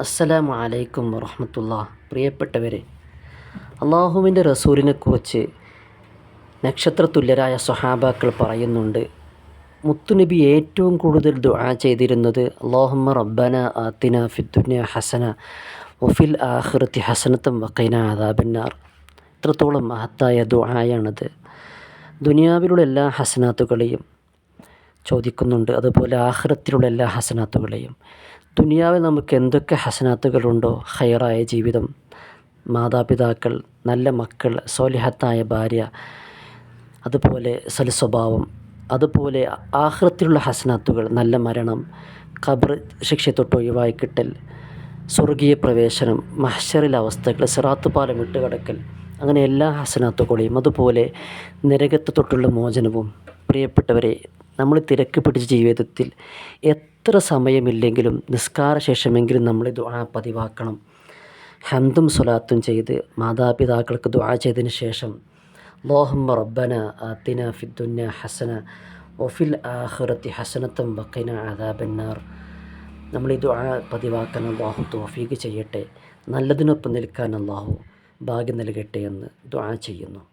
അസ്സലാമു അലൈക്കും വറഹമത്തുള്ള പ്രിയപ്പെട്ടവരെ അള്ളാഹുവിന്റെ റസൂലിനെക്കുറിച്ച് നക്ഷത്രതുല്യരായ സ്വഹാബാക്കൾ പറയുന്നുണ്ട് മുത്തുനബി ഏറ്റവും കൂടുതൽ ദുആ ചെയ്തിരുന്നത് അള്ളാഹുമ്മ റബ്ബന ആത്തിന ഫിദ്ദുന്യ ഹസന വഫിൽ ആഹ്റത്തി ഹസനത്തം വക്കൈന അദാബന്നാർ. ഇത്രത്തോളം മഹത്തായ ദുആയാണത്. ദുനിയാവിലുള്ള എല്ലാ ഹസനാത്തുകളെയും ചോദിക്കുന്നുണ്ട് അതുപോലെ ആഹ്റത്തിലുള്ള എല്ലാ ഹസനാത്തുകളെയും. ദുനിയാവിൽ നമുക്ക് എന്തൊക്കെ ഹസനാത്തുകളുണ്ടോ? ഹയറായ ജീവിതം. മാതാപിതാക്കൾ നല്ല മക്കൾ സോലിഹത്തായ ഭാര്യ അതുപോലെ സൽസ്വഭാവം അതുപോലെ ആഹൃത്തിലുള്ള ഹസനാത്തുകൾ നല്ല മരണം ഖബർ ശിക്ഷ തൊട്ട് ഒഴിവായി കിട്ടൽ സ്വർഗീയ പ്രവേശനം മഹ്ഷറിലെ അവസ്ഥകൾ സിറാത്ത് പാലം അങ്ങനെ എല്ലാ ഹസനാത്തുകളെയും അതുപോലെ നിരകത്ത് തൊട്ടുള്ള മോചനവും. പ്രിയപ്പെട്ടവരെ നമ്മൾ തിരക്ക് പിടിച്ച ജീവിതത്തിൽ എത്ര സമയമില്ലെങ്കിലും നിസ്കാര ശേഷമെങ്കിലും നമ്മൾ ദുആ പതിവാക്കണം. ഹന്തും സ്വലാത്തും ചെയ്ത് മാതാപിതാക്കൾക്ക് ദുആ ചെയ്തതിന് ശേഷം ലോഹമ്മ റബ്ബന ആത്തിന ഫിദ്ദുന്ന ഹസന ഒഫിൽ ആഖിറത്തി ഹസനത്തും വക്കന അദാബന്നാർ. നമ്മൾ ഈ ദുആ പതിവാക്കാൻ അള്ളാഹു തോഫീക്ക് ചെയ്യട്ടെ. നല്ലതിനൊപ്പം നിൽക്കാൻ അള്ളാഹു ഭാഗ്യം നൽകട്ടെ എന്ന് ദുആ ചെയ്യുന്നു.